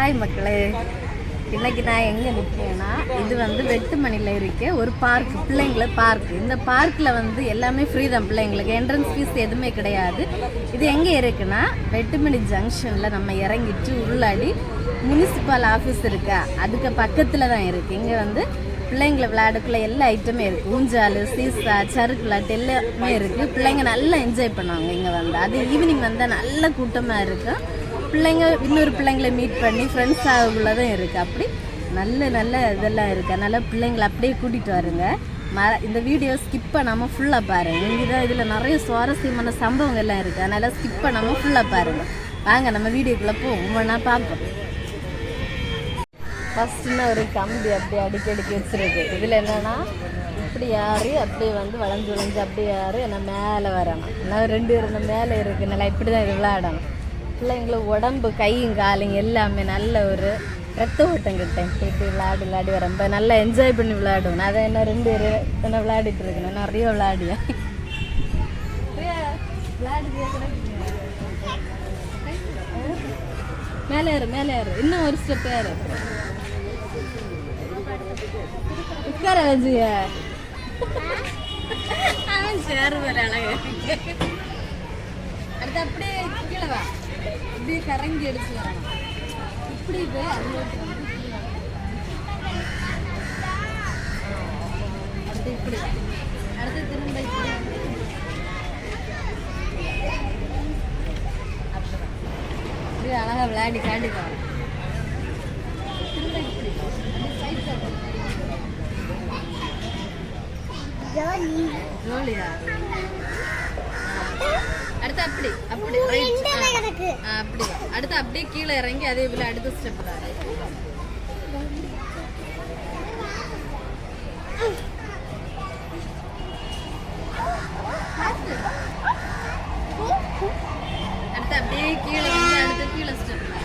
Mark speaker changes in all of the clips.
Speaker 1: Hi மக்களே. இன்னைக்கு நான் எங்கே நிற்கிறேன்னா இது வந்து வெட்டுமணியில் இருக்க ஒரு பார்க் பிள்ளைங்கள பார்க் இந்த பார்க்கில் வந்து எல்லாமே ஃப்ரீ தான் பிள்ளைங்களுக்கு. என்ட்ரன்ஸ் ஃபீஸ் எதுவுமே கிடையாது. இது எங்கே இருக்குன்னா வெட்டுமணி ஜங்ஷனில் நம்ம இறங்கிட்டு உள்ளாடி முனிசிபல் ஆஃபீஸ் இருக்கா. அதுக்கு பக்கத்தில் தான் இருக்குது இங்கே வந்து பிள்ளைங்களை விளையாடக்குள்ள எல்லா ஐட்டமே இருக்குது ஊஞ்சால் சீசா சறுக்கு விளையாட்டு எல்லாமே இருக்குது பிள்ளைங்க நல்லா என்ஜாய் பண்ணுவாங்க இங்கே வந்து. அது ஈவினிங் வந்தால் நல்ல கூட்டமாக இருக்கும். பிள்ளைங்க இன்னொரு பிள்ளைங்களை மீட் பண்ணி ஃப்ரெண்ட்ஸ் ஆகக்குள்ள தான் இருக்குது அப்படி நல்ல நல்ல இதெல்லாம் இருக்குது அதனால் பிள்ளைங்களை அப்படியே கூட்டிகிட்டு வருங்க. ம இந்த வீடியோ ஸ்கிப் பண்ணாமல் ஃபுல்லாக பாருங்கள் இங்கே தான் இதில் நிறைய சுவாரஸ்யமான சம்பவங்கள்லாம் இருக்குது அதனால் ஸ்கிப் பண்ணாமல் ஃபுல்லாக பாருங்கள் வாங்க நம்ம வீடியோக்குள்ளே போவோம். ஒவ்வொன்றா பார்ப்போம். ஃபஸ்ட்டுன்னா ஒரு கம்பி அப்படியே அடிக்கி அடிக்கி வச்சுருக்கு. இதில் என்னன்னா இப்படி யாரு அப்படியே வந்து வளைஞ்சு வளைஞ்சு அப்படியே யாரு என்ன மேலே வரணும். நான் ரெண்டு பேரும் மேலே இருக்கு நல்லா இப்படி தான் இது விளையாடணும். பிள்ளைங்களுக்கு உடம்பு கையும் காலும் எல்லாமே நல்ல ஒரு ரத்த ஓட்டம் கிட்டேன் இப்படி விளையாடி விளையாடி ரொம்ப நல்லா என்ஜாய் பண்ணி விளையாடுவோம். நான் அதை என்ன ரெண்டு பேர் என்ன விளையாடிட்டு இருக்கணும் நிறைய விளையாடியா மேலே ஏறு மேலே ஏறு. இன்னும் ஒரு ஸ்டெப் ஏறு. உட்கார வச்சுக்க அவன் சேர் வர அழகு அடுத்து அப்படியே கீழே வா. இப்படியே கரங்கி வரணும். இப்படி போய் அடுத்து இப்படி. அடுத்து திரும்ப இப்படி. அப்படியே அழகா விளையாடி காட்டிக்கலாம் திரும்ப இப்படி. காட்டு. ஜோலியா? அடுத்து அப்படி அப்படி அப்படி. அடுத்து அப்படியே கீழே இறங்கி அதே போல அடுத்த ஸ்டெப் தான் அடுத்து அப்படியே கீழே வந்து அடுத்து கீழே ஸ்டெப்
Speaker 2: கை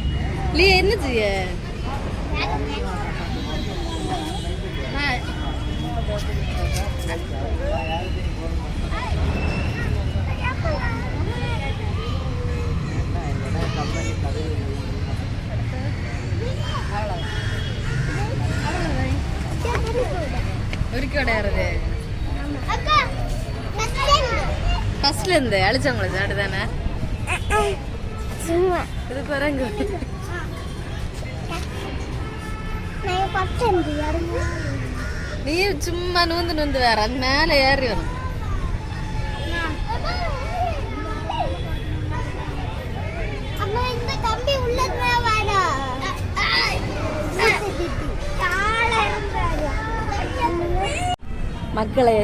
Speaker 1: லீ என்ன செய்ய? நான் ஒருக்கி விடையாறது
Speaker 2: அக்கா
Speaker 1: ஃபர்ஸ்ட்ல இருந்து அழிச்சவங்கள சாடு தானே?
Speaker 2: சும்மா.
Speaker 1: இது
Speaker 2: யாருங்க
Speaker 1: நீ சும்மா நூந்து நூந்து வேற அது மேலே ஏறி வரும். மக்களே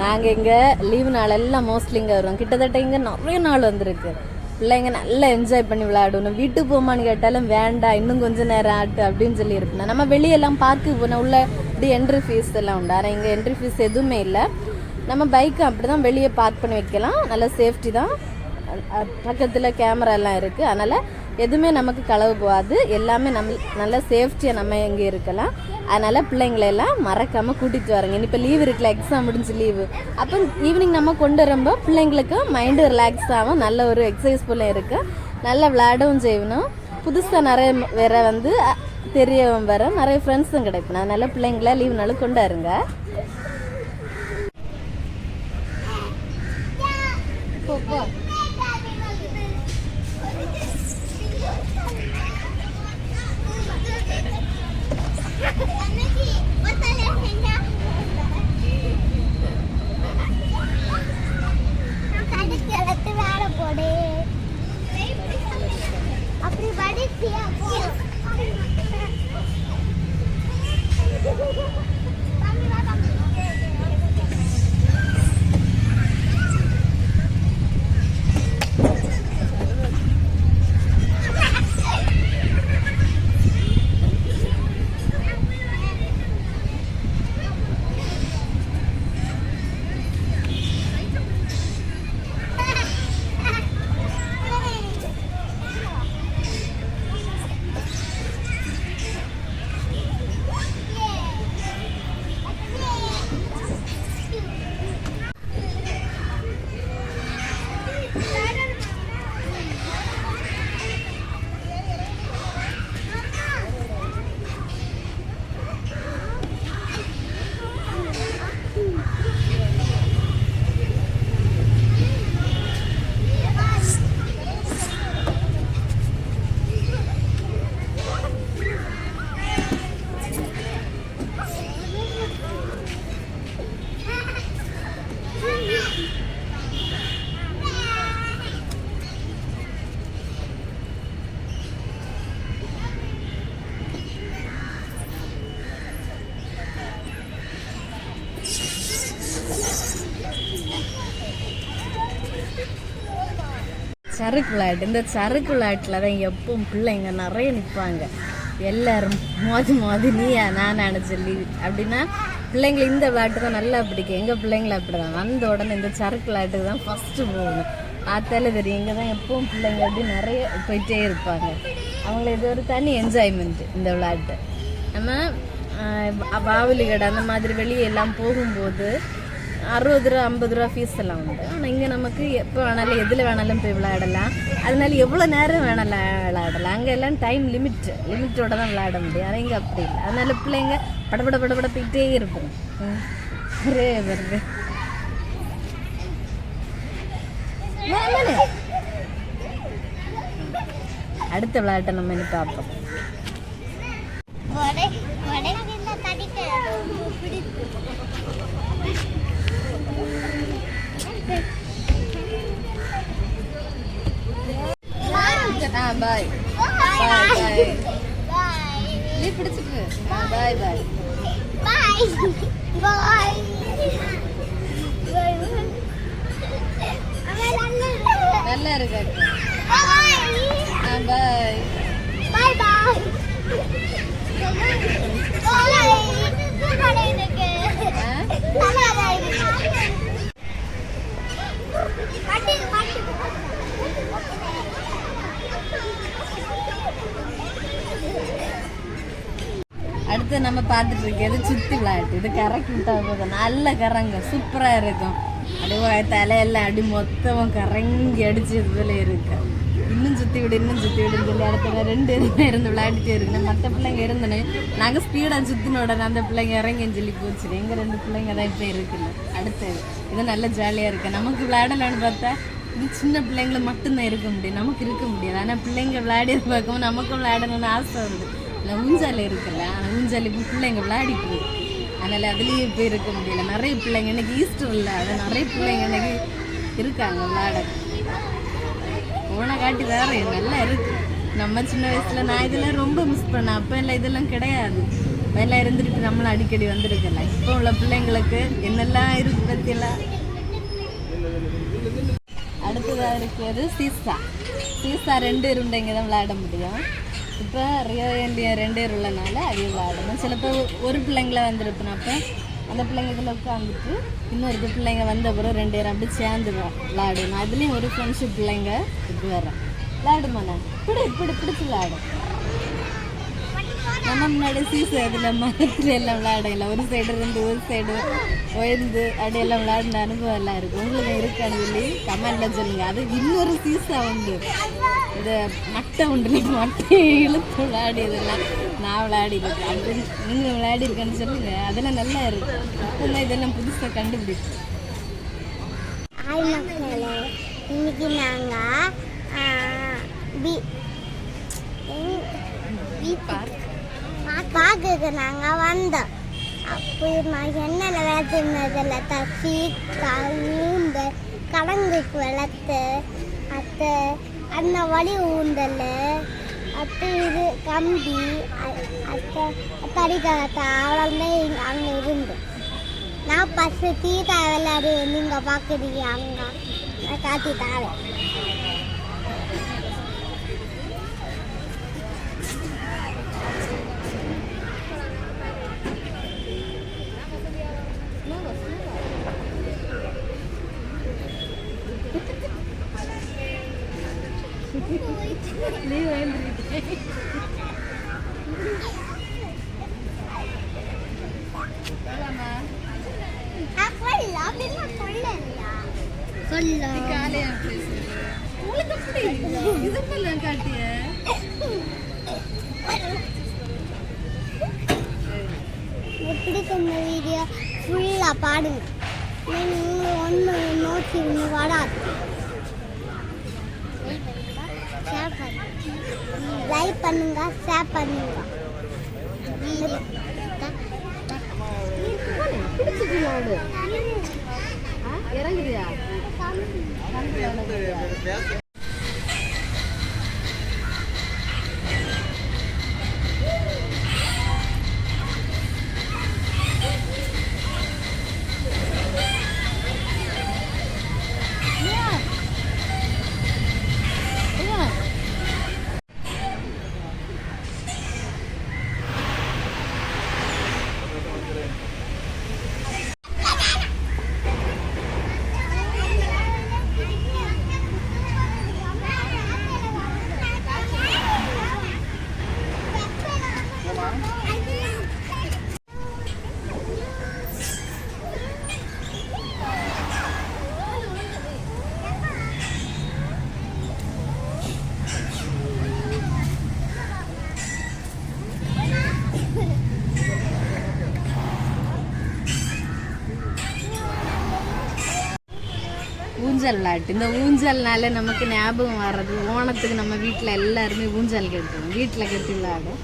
Speaker 1: நாங்கள் இங்கே லீவு நாளெல்லாம் மோஸ்ட்லி இங்கே வருவோம். கிட்டத்தட்ட இங்கே நிறைய நாள் வந்திருக்கு. பிள்ளைங்க நல்லா என்ஜாய் பண்ணி விளையாடணும். வீட்டுக்கு போமான்னு கேட்டாலும் வேண்டாம் இன்னும் கொஞ்சம் நேரம் ஆட்டு அப்படின்னு சொல்லி இருப்பேன் நம்ம வெளியெல்லாம் பார்க்கு போனால் உள்ள இப்படி என்ட்ரி ஃபீஸ் எல்லாம் உண்டு. ஆனால் இங்கே என்ட்ரி ஃபீஸ் எதுவுமே இல்லை. நம்ம பைக்கை அப்படி தான் வெளியே பார்க் பண்ணி வைக்கலாம். நல்ல சேஃப்டி தான். பக்கத்தில் கேமரா எல்லாம் இருக்குது அதனால் எதுவுமே நமக்கு களவு போகாது. எல்லாமே நம்ம நல்ல சேஃப்டியாக நம்ம இங்கே இருக்கலாம். அதனால் பிள்ளைங்களெல்லாம் மறக்காமல் கூட்டிகிட்டு வரங்க. இப்போ லீவ் இருக்குல்ல எக்ஸாம் முடிஞ்சு லீவு அப்போ ஈவினிங் நம்ம கொண்டு வரும்போது பிள்ளைங்களுக்கு மைண்டு ரிலாக்ஸ் ஆகும் நல்ல ஒரு எக்ஸசைஸ் போல இருக்கு. நல்லா விளையாடவும் செய்யணும். புதுசாக நிறைய வேற வந்து தெரியவும் வர நிறைய ஃப்ரெண்ட்ஸும் கிடைப்பேன். அதனால் பிள்ளைங்கள லீவ் நாள் கொண்டாருங்க போ. போ சறுக்கு விளையாட்டு இந்த சறுக்கு விளையாட்டில் தான் எப்பவும் பிள்ளைங்க நிறைய நிற்பாங்க எல்லாரும் மோதி மோதி நீயா நானானு சொல்லி. அப்படின்னா பிள்ளைங்களை இந்த விளையாட்டு தான் நல்லா பிடிக்கும். எங்கள் பிள்ளைங்கள அப்படி தான் வந்த உடனே இந்த சறுக்கு விளையாட்டுக்கு தான் ஃபஸ்ட்டு போகணும். பார்த்தாலே தெரியும் இங்கே தான் எப்பவும் பிள்ளைங்க அப்படி நிறைய போயிட்டே இருப்பாங்க. அவங்கள இது ஒரு தனி என்ஜாய்மெண்ட்டு இந்த விளையாட்டு. நம்ம பாவலி கடை அந்த மாதிரி வெளியே எல்லாம் போகும்போது அறுபது ரூபா ஐம்பது ரூபா ஃபீஸ் எல்லாம் உண்டு. ஆனால் இங்கே நமக்கு எப்போ வேணாலும் எதில் வேணாலும் போய் விளையாடலாம். அதனால எவ்வளோ நேரம் வேணாலும் விளையாடலாம். அங்கே எல்லாம் டைம் லிமிட் லிமிட்டோட தான் விளையாட முடியும். ஆனால் இங்கே அப்படி இல்லை. அதனால பிள்ளைங்க படபட படபட போயிட்டே இருக்கும். ஒரே வருது அடுத்த விளையாட்டை நம்ம இனி பார்ப்போம்.
Speaker 2: பிடிக்கும்
Speaker 1: ஆ பாய்
Speaker 2: பாய்
Speaker 1: பாய்
Speaker 2: பாய்
Speaker 1: லீவ் பிடிச்சிட்டு பாய் பாய்
Speaker 2: பாய் பாய்
Speaker 1: நல்லா இருக்கு.
Speaker 2: பாய்
Speaker 1: ஆ பாய்
Speaker 2: பாய் பாய் பாய் இருக்கு
Speaker 1: ஆ?
Speaker 2: நல்லா இருக்கு கட்டி கட்டி
Speaker 1: அடுத்து நம்ம பார்த்துட்டு இருக்கிறது சுத்தி விளையாட்டு. இது கறக்கி விட்டா போதும். நல்ல கரங்க சூப்பரா இருக்கும். அப்படியே தலையெல்லாம் அடி மொத்தமும் கறங்கி அடிச்சு இருக்கு. இன்னும் சுத்தி விடு இன்னும் சுத்தி விடுன்னு சொல்லி அடுத்த ரெண்டு பேரும் இருந்து விளையாடிட்டே இருக்கணும். மற்ற பிள்ளைங்க இருந்தனே நாங்க ஸ்பீடா சுற்றின உடனே அந்த பிள்ளைங்க இறங்கின்னு சொல்லி போச்சு எங்க ரெண்டு பிள்ளைங்க தான் இப்போ இருக்குல்ல அடுத்தது இது நல்ல ஜாலியா இருக்குது நமக்கு விளையாடலாம்னு பார்த்தா இது சின்ன பிள்ளைங்கள மட்டும்தான் இருக்க முடியும். நமக்கு இருக்க முடியாது. ஆனால் பிள்ளைங்க விளையாடியது பார்க்கவும் நமக்கும் விளையாடணும்னு ஆசை வருது. இல்லை ஊஞ்சால் இருக்குல்ல ஆனால் ஊஞ்சால் இப்போ பிள்ளைங்க விளையாடிட்டு அதனால் அதனால அதுலேயே போய் இருக்க முடியல. நிறைய பிள்ளைங்க எனக்கு ஈஸ்டர் இல்லை. அது நிறைய பிள்ளைங்க எனக்கு இருக்காங்க விளையாட. போன காட்டி வேற நல்லா இருக்கு. நம்ம சின்ன வயசுல நான் இதெல்லாம் ரொம்ப மிஸ் பண்ணேன். அப்போ எல்லாம் இதெல்லாம் கிடையாது. அப்ப எல்லாம் இருந்துட்டு நம்மளும் அடிக்கடி வந்திருக்கல இப்போ உள்ள பிள்ளைங்களுக்கு என்னெல்லாம் இருக்கு பற்றியெல்லாம் அடுத்ததாக இருக்கிறது சீசா. சீசா ரெண்டு இருண்டைங்க தான் விளையாட முடியும். இப்போ ரியோ இந்தியா ரெண்டு பேர் உள்ளனால அதையும் விளையாடணும். சில பேர் ஒரு பிள்ளைங்கள வந்திருப்பேன் அப்போ அந்த பிள்ளைங்களை உட்காந்துட்டு இன்னொரு பிள்ளைங்க வந்த பிறகு ரெண்டு பேரும் அப்படி சேர்ந்து விளையாடணும். அதுலேயும் ஒரு ஃப்ரெண்ட்ஷிப் பிள்ளைங்க இது வரேன் விளையாடுமாண்ணா இப்படி இப்படி பிடிச்சி விளையாடும் நம்ம முன்னாடி சீசு அதில் மரத்துல எல்லாம் விளையாடல. ஒரு சைடு இருந்து ஒரு சைடு உயர்ந்து அப்படியெல்லாம் விளையாடின அனுபவம் எல்லாம் இருக்கு. உங்களுக்கு இருக்கான்னு சொல்லி கமெண்ட்ல சொல்லுங்க. அது இன்னொரு சீசா உண்டு. இந்த மட்டை உண்டு. மட்டையை இழுத்து விளையாடியதெல்லாம் நான் விளையாடிருக்கேன். அப்படி நீங்க விளையாடிருக்கேன்னு சொல்லுங்க. அதெல்லாம் நல்லா இருக்கு. இப்போ தான் இதெல்லாம் புதுசாக கண்டுபிடிச்சு.
Speaker 2: இன்னைக்கு நாங்கள் பி பார்க் பார்க்க நாங்கள் வந்தோம். அப்போ நான் என்னென்ன விளையாட்டுனதில் தப்பி கழுந்து கடங்குக்கு விளத்து அத்தை அந்த வழி ஊண்டல் அப்போ இது கம்பி அத்த தடிக்கலத்தை அவ்வளோதான் அங்கே இருந்து. நான் பஸ்ஸு தீட்டா விளையாடு நீங்கள் பார்க்குறீங்க அங்கே. நான் காட்டி
Speaker 1: தாவேன்
Speaker 2: பிடிக்கும் வீடியோ ஃபுல்லாக பாடுங்க. ஒன்று நோக்கி ஒன்று வராது. பண்ணுங்க லைக் பண்ணுங்க ஷேர் பண்ணுங்க.
Speaker 1: பிடிச்சிட்டு இறங்குறியா? ஊஞ்சல் விளையாட்டு இந்த ஊஞ்சல்னால நமக்கு ஞாபகம் வர்றது ஓணத்துக்கு நம்ம வீட்டில் எல்லாருமே ஊஞ்சல் கட்டுவோம் வீட்டில் கட்டி விளையாடும்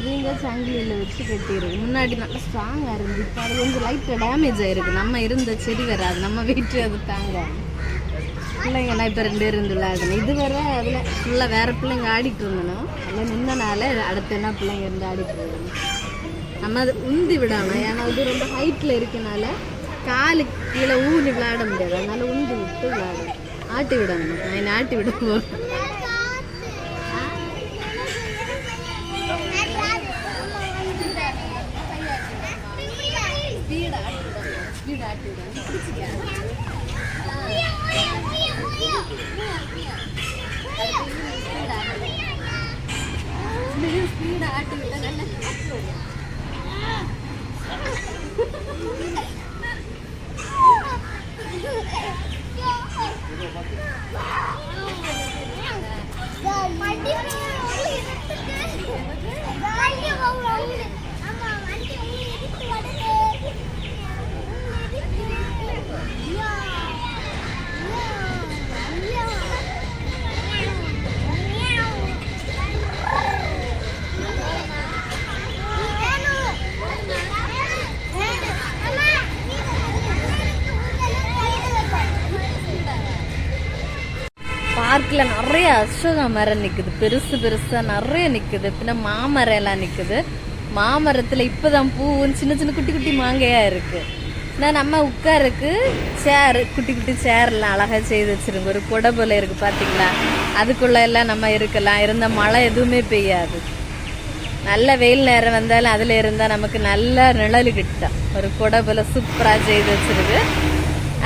Speaker 1: நீங்க சங்கிலியில் வச்சு கட்டிடுவோம் முன்னாடி நல்லா ஸ்ட்ராங்காக இருந்து இப்போ அது கொஞ்சம் லைட்டாக டேமேஜ் ஆயிருக்கு. நம்ம இருந்த செடி வராது. நம்ம வீட்டு அது தாங்க பிள்ளைங்கலாம் இப்போ ரெண்டு பேர் இருந்து விளையாடணும் இதுவரை அதில் ஃபுல்லாக வேறு பிள்ளைங்க ஆடிட்டு இருந்தனும் அதில் நின்றனால அடுத்த என்ன பிள்ளைங்க இருந்து ஆடிட்டு இருந்தோம் நம்ம அது உந்தி விடணும் ஏன்னா அது ரொம்ப ஹைட்டில் இருக்கனால காலு கீழே ஊனி விளையாட முடியாது. அதனால உந்தி விட்டு விளையாடும் ஆட்டி விடணும். நான் என்ன ஆட்டி விட போகிறேன் ஸ்பீட் ஆட்டி விட நல்லா Let's go. பார்க்கில் அசோக மரம் நிற்குது பெருசு பெருசாக நிறைய நிற்குது பின்ன மாமரம் எல்லாம் நிற்குது மாமரத்தில் இப்போ தான் பூவும் சின்ன சின்ன குட்டி குட்டி மாங்காயாக இருக்குது நான் நம்ம உட்காருக்கு சேரு குட்டி குட்டி சேர்லாம் அழகாக செய்து வச்சுருங்க. ஒரு கொடை போல் இருக்குது பார்த்தீங்களா அதுக்குள்ளே எல்லாம் நம்ம இருக்கலாம். இருந்த மழை எதுவுமே பெய்யாது. நல்ல வெயில் நேரம் வந்தாலும் அதில் இருந்தால் நமக்கு நல்ல நிழல் கிட்டும் ஒரு கொடை போல் சூப்பராக செய்து வச்சுருக்கு.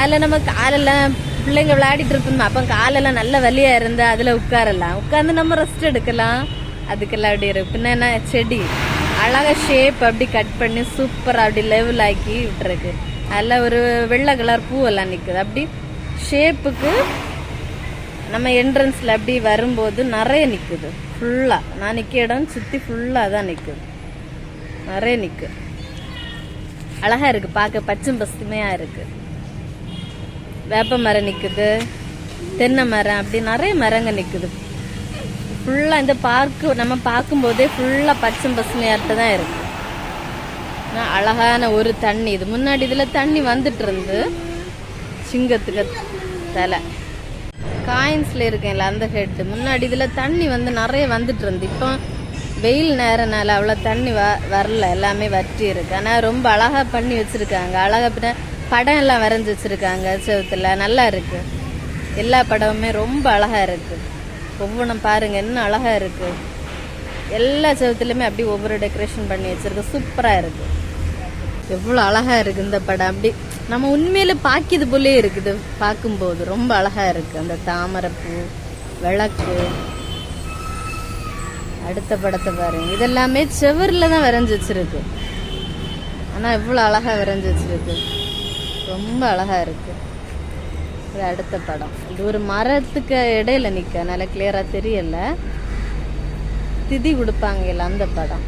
Speaker 1: அதில் நம்ம காலெல்லாம் பிள்ளைங்க விளையாடிட்டு இருப்போம் அப்போ காலெல்லாம் நல்ல வலியாக இருந்தால் அதில் உட்காரலாம். உட்காந்து நம்ம ரெஸ்ட் எடுக்கலாம். அதுக்கெல்லாம் அப்படி இருக்கு பின்ன என்ன? செடி. அழகாக ஷேப் அப்படி கட் பண்ணி சூப்பராக அப்படி லெவல் ஆக்கி விட்டுருக்கு. அதில் ஒரு வெள்ளை கலர் பூவெல்லாம் நிற்குது அப்படி ஷேப்புக்கு நம்ம என்ட்ரன்ஸில் அப்படி வரும்போது நிறைய நிற்குது ஃபுல்லாக நான் நிற்க இடம் சுற்றி ஃபுல்லாக தான் நிற்குது நிறைய நிற்கும் அழகாக இருக்குது பார்க்க. பச்சும் பசுமையாக இருக்குது வேப்ப மரம் நிற்குது தென்னை மரம் அப்படி நிறைய மரங்க நிற்குது ஃபுல்லாக இந்த பார்க்கு நம்ம பார்க்கும்போதே ஃபுல்லாக பச்சை பசுமையாட்டு தான் இருக்கு. அழகான ஒரு தண்ணி. இது முன்னாடி இதில் தண்ணி வந்துட்டு இருந்து சிங்கத்துக்கு தலை. காயின்ஸில் இருக்கேன்ல அந்த ஹெட் முன்னாடி இதில் தண்ணி வந்து நிறைய வந்துட்டு இருந்து. இப்போ வெயில் நேரனால அவ்வளோ தண்ணி வ வரல. எல்லாமே வற்றி இருக்கு. ஆனால் ரொம்ப அழகாக பண்ணி வச்சிருக்காங்க. அழகாக பின்ன படம் எல்லாம் வரைஞ்சி வச்சிருக்காங்க செவத்தில். நல்லா இருக்குது எல்லா படமுமே ரொம்ப அழகாக இருக்குது ஒவ்வொன்றும் பாருங்கள் இன்னும் அழகாக இருக்குது எல்லா செவத்துலையுமே அப்படி ஒவ்வொரு டெக்கரேஷன் பண்ணி வச்சுருக்கு. சூப்பராக இருக்குது எவ்வளோ அழகாக இருக்குது இந்த படம். அப்படி நம்ம உண்மையில பாக்கியது போலே இருக்குது. பார்க்கும்போது ரொம்ப அழகாக இருக்குது அந்த தாமரைப்பூ விளக்கு. அடுத்த படத்தை பாருங்க. இதெல்லாமே செவரில் தான் வரைஞ்சி வச்சிருக்கு ஆனால் இவ்வளோ அழகாக வரைஞ்சி வச்சிருக்கு ரொம்ப அழகா இருக்கு. இது அடுத்த படம். இது ஒரு மரத்துக்கு இடையில நிற்க நல்லா கிளியராக தெரியல. திதி கொடுப்பாங்கல்ல அந்த படம்.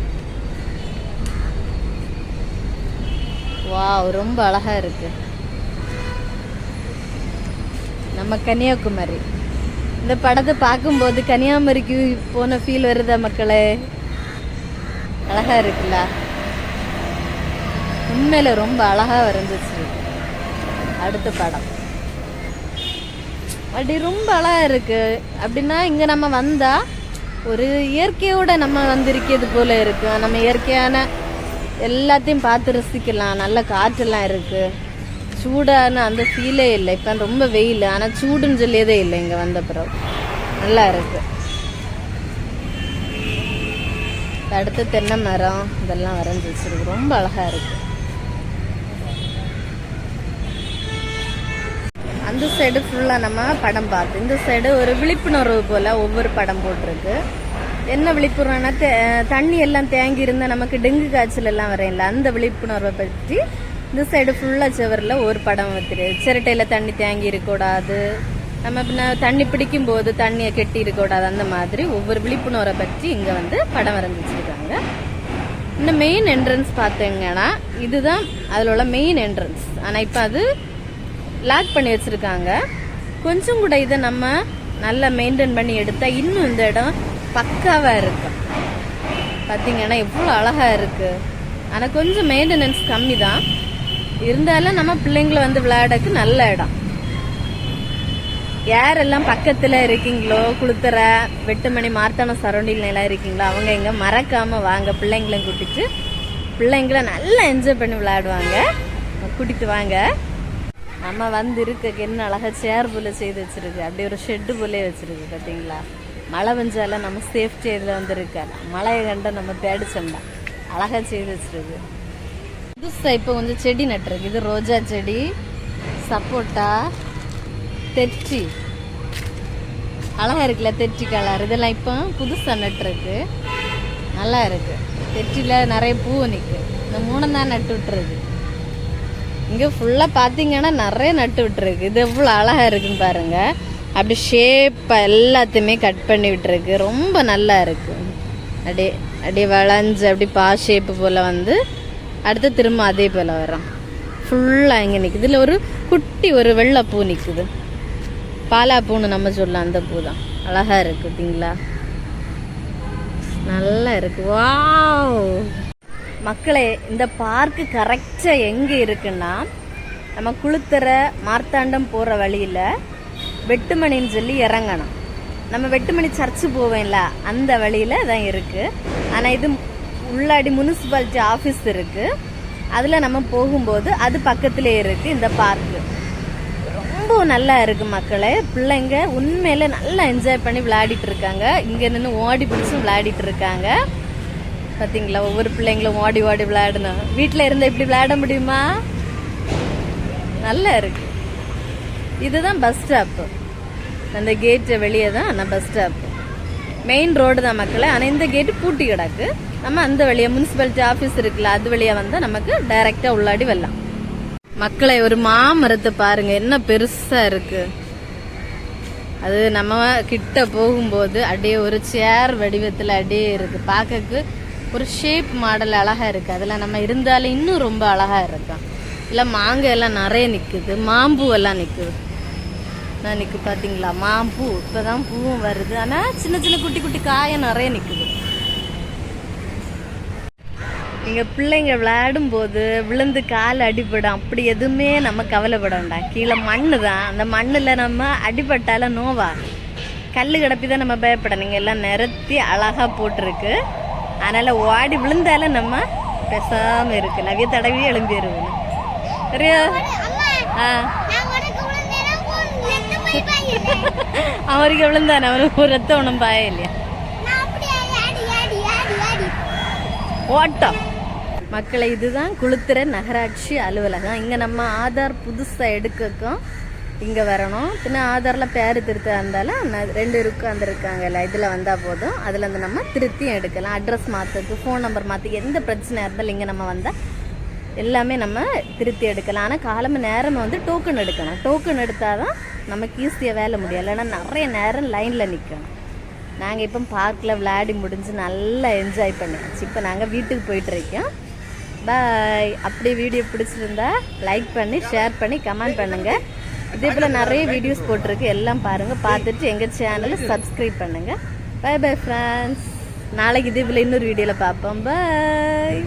Speaker 1: வாவ் ரொம்ப அழகா இருக்கு. நம்ம கன்னியாகுமரி. இந்த படத்தை பார்க்கும்போது கன்னியாகுமரிக்கு போன ஃபீல் வருதா மக்களே? அழகா இருக்குல்ல? உண்மையில ரொம்ப அழகா வரைஞ்சிச்சு அடுத்த படம். அப்படி ரொம்ப அழகா இருக்கு. அப்படின்னா இங்க நம்ம வந்தா ஒரு இயற்கையோட நம்ம வந்திருக்கிறது போல இருக்கு. நம்ம இயற்கையான எல்லாத்தையும் பார்த்து ரசிக்கலாம். நல்ல காற்றெல்லாம் இருக்கு. சூடான அந்த ஃபீலே இல்லை. இப்போ ரொம்ப வெயில். ஆனால் சூடுன்னு சொல்லியதே இல்லை இங்கே வந்த பிறகு நல்லா இருக்கு. அடுத்து தென்னை மரம். இதெல்லாம் வரைஞ்சி வச்சிருக்கு ரொம்ப அழகாக இருக்குது அந்த சைடு ஃபுல்லாக நம்ம படம் பார்த்து இந்த சைடு ஒரு விழிப்புணர்வு போல் ஒவ்வொரு படம் போட்டிருக்கு. என்ன விழிப்புணர்வுனா தே- தண்ணி எல்லாம் தேங்கி இருந்தால் நமக்கு டெங்கு காய்ச்சல் எல்லாம் வரையில அந்த விழிப்புணர்வை பற்றி இந்த சைடு ஃபுல்லாக சுவரில் ஒரு படம் வைத்திரு சிரட்டையில் தண்ணி தேங்கி இருக்கக்கூடாது. நம்ம பின்ன தண்ணி பிடிக்கும் போது தண்ணியை கெட்டி இருக்கக்கூடாது. அந்த மாதிரி ஒவ்வொரு விழிப்புணர்வை பற்றி இங்கே வந்து படம் வரைஞ்சி வச்சிருக்காங்க இந்த மெயின் என்ட்ரன்ஸ் பார்த்தீங்கன்னா இதுதான் அதில் உள்ள மெயின் என்ட்ரன்ஸ் ஆனால் இப்போ அது லாக் பண்ணி வச்சுருக்காங்க. கொஞ்சம் கூட இதை நம்ம நல்லா மெயின்டைன் பண்ணி எடுத்தால் இன்னும் இந்த இடம் பக்காவாக இருக்கும் பார்த்தீங்கன்னா எவ்வளோ அழகாக இருக்குது ஆனால் கொஞ்சம் மெயின்டெனன்ஸ் கம்மி தான் இருந்தாலும் நம்ம பிள்ளைங்களை வந்து விளையாடக்கு நல்ல இடம். யாரெல்லாம் பக்கத்தில் இருக்கீங்களோ குளுத்துற வெட்டுமணி மார்த்தான சரௌண்டிங்ல எல்லாம் இருக்கீங்களோ அவங்க இங்கே மறக்காமல் வாங்க. பிள்ளைங்களையும் கூட்டிட்டு பிள்ளைங்களை நல்லா என்ஜாய் பண்ணி விளையாடுவாங்க. கூட்டிட்டு வாங்க. நம்ம வந்து இருக்க என்ன அழகாக சேர் போல செய்து வச்சுருக்கு. அப்படி ஒரு ஷெட்டு போலே வச்சிருக்கு பார்த்தீங்களா? மழை பெஞ்சாலும் நம்ம சேஃப்டி இதில் வந்துருக்க மழையை கண்ட நம்ம தேடிச்சோம்னா அழகாக செய்து வச்சிருக்கு. புதுசாக இப்போ கொஞ்சம் செடி நட்டுருக்கு. இது ரோஜா செடி சப்போட்டா தெச்சி அழகாக இருக்குல்ல தெச்சி கலர் இதெல்லாம் இப்போ புதுசாக நட்டுருக்கு. நல்லா இருக்கு. தெச்சியில் நிறைய பூ நிற்கு இந்த மூணு தான் நட்டு விட்டுருக்கு. இங்கே ஃபுல்லாக பார்த்தீங்கன்னா நிறைய நட்டு விட்டுருக்கு. இது எவ்வளோ அழகாக இருக்குன்னு பாருங்க. அப்படி ஷேப்பை எல்லாத்தையுமே கட் பண்ணி விட்டுருக்கு. ரொம்ப நல்லா இருக்கு. அப்படியே அப்படியே வளைஞ்சு அப்படி பா ஷேப்பு போல் வந்து அடுத்து திரும்ப அதே போல் வரும் ஃபுல்லாக இங்கே நிற்குது இதில் ஒரு குட்டி ஒரு வெள்ளை பூ நிக்குது. பாலா பூன்னு நம்ம சொல்லலாம். அந்த பூ தான். அழகாக இருக்குது பார்த்தீங்களா? நல்லா இருக்கு. வாவ் மக்களே இந்த பார்க்கு கரெக்டாக எங்கே இருக்குன்னா நம்ம குளுத்துற மார்த்தாண்டம் போகிற வழியில் வெட்டுமணின்னு சொல்லி இறங்கணும். நம்ம வெட்டுமணி சர்ச்சு போவேன்ல அந்த வழியில் தான் இருக்குது ஆனால் இது உள்ளாடி முனிசிபாலிட்டி ஆஃபீஸ் இருக்குது அதில் நம்ம போகும்போது அது பக்கத்திலே இருக்குது இந்த பார்க்கு ரொம்ப நல்லா இருக்குது மக்களே. பிள்ளைங்க உண்மையில் நல்லா என்ஜாய் பண்ணி விளையாடிட்டு இருக்காங்க. இங்கே நின்று ஓடி பிடிச்சும் விளையாடிட்டு இருக்காங்க. பார்த்தீங்களா ஒவ்வொரு பிள்ளைங்களும் ஓடி ஓடி விளையாடணும். வீட்டில் இருந்து இப்படி விளையாட முடியுமா? நல்லா இருக்கு. இதுதான் பஸ் ஸ்டாப் அந்த கேட்டு வெளியே தான் ஆனால் பஸ் ஸ்டாப் மெயின் ரோடு தான் மக்களே. ஆனால் இந்த கேட்டு பூட்டி கிடக்கு. நம்ம அந்த வழியாக முனிசிபாலிட்டி ஆஃபீஸ் இருக்குல்ல அது வழியா வந்தால் நமக்கு டைரக்டா உள்ளாடி வரலாம். மக்களை ஒரு மாமரத்தை பாருங்க. என்ன பெருசா இருக்கு. அது நம்ம கிட்ட போகும்போது அப்படியே ஒரு சேர் வடிவத்தில் அப்படியே இருக்கு. பார்க்கக்கு ஒரு ஷேப் மாடல் அழகா இருக்கு. அதுல நம்ம இருந்தாலும் இன்னும் ரொம்ப அழகா இருக்கும் இல்ல மாங்காய் எல்லாம் நிறைய நிக்குது. மாம்பூ எல்லாம் நிக்குது. நான் நிற்கு பாத்தீங்களா? மாம்பூ. இப்பதான் பூவும் வருது. ஆனா சின்ன சின்ன குட்டி குட்டி காயம் நிறைய நிக்குது. இங்க பிள்ளைங்க விளையாடும் போது விழுந்து கால் அடிபடும். அப்படி எதுவுமே நம்ம கவலைப்பட வேண்டாம். கீழே மண்ணு தான் அந்த மண்ணுல நம்ம அடிபட்டால நோவா. கல்லு கிடப்பி தான் நம்ம பயப்படணும். நீங்கள் எல்லாம் நிறத்தி அழகா போட்டிருக்கு. அதனால ஓடி விழுந்தாலும் நம்ம பேசாம இருக்கு. நவிய தடவி எழும்பிடுவோம் சரியா? ஆ. அவருக்கு விழுந்தானே. அவனுக்கு ஒரு ரத்தம் ஒன்றும் பாய இல்லையா ஓட்டம். மக்களை இதுதான் குளுத்துற நகராட்சி அலுவலகம். இங்க நம்ம ஆதார் புதுசா எடுக்கக்கும் இங்கே வரணும். பின்ன ஆதாரில் பேர் திருத்தா இருந்தாலும் ரெண்டு இருக்கு அந்த இருக்காங்கல்ல இதில் வந்தால் போதும். அதில் வந்து நம்ம திருத்தியும் எடுக்கலாம். அட்ரஸ் மாற்றுறது ஃபோன் நம்பர் மாற்றுக்கு எந்த பிரச்சனை இருந்தாலும் இங்கே நம்ம வந்தால் எல்லாமே நம்ம திருத்தி எடுக்கலாம். ஆனால் காலம நேரம் வந்து டோக்கன் எடுக்கணும் டோக்கன் எடுத்தால் தான் நமக்கு ஈஸியாக வேலை முடியும். இல்லைன்னா நிறைய நேரம் லைனில் நிற்கணும் நாங்கள் இப்போ பார்க்கில் விளையாடி முடிஞ்சு நல்லா என்ஜாய் பண்ணியாச்சு. இப்போ நாங்கள் வீட்டுக்கு போயிட்டுருக்கோம் பாய் அப்படி வீடியோ பிடிச்சிருந்தா லைக் பண்ணி ஷேர் பண்ணி கமெண்ட் பண்ணுங்கள் இதே போல் நிறைய வீடியோஸ் போட்டிருக்கு. எல்லாம் பாருங்கள் பார்த்துட்டு எங்கள் சேனலை சப்ஸ்கிரைப் பண்ணுங்கள் பை பை ஃப்ரெண்ட்ஸ் நாளைக்கு இதே போல் இன்னொரு வீடியோவில் பார்ப்போம். பாய்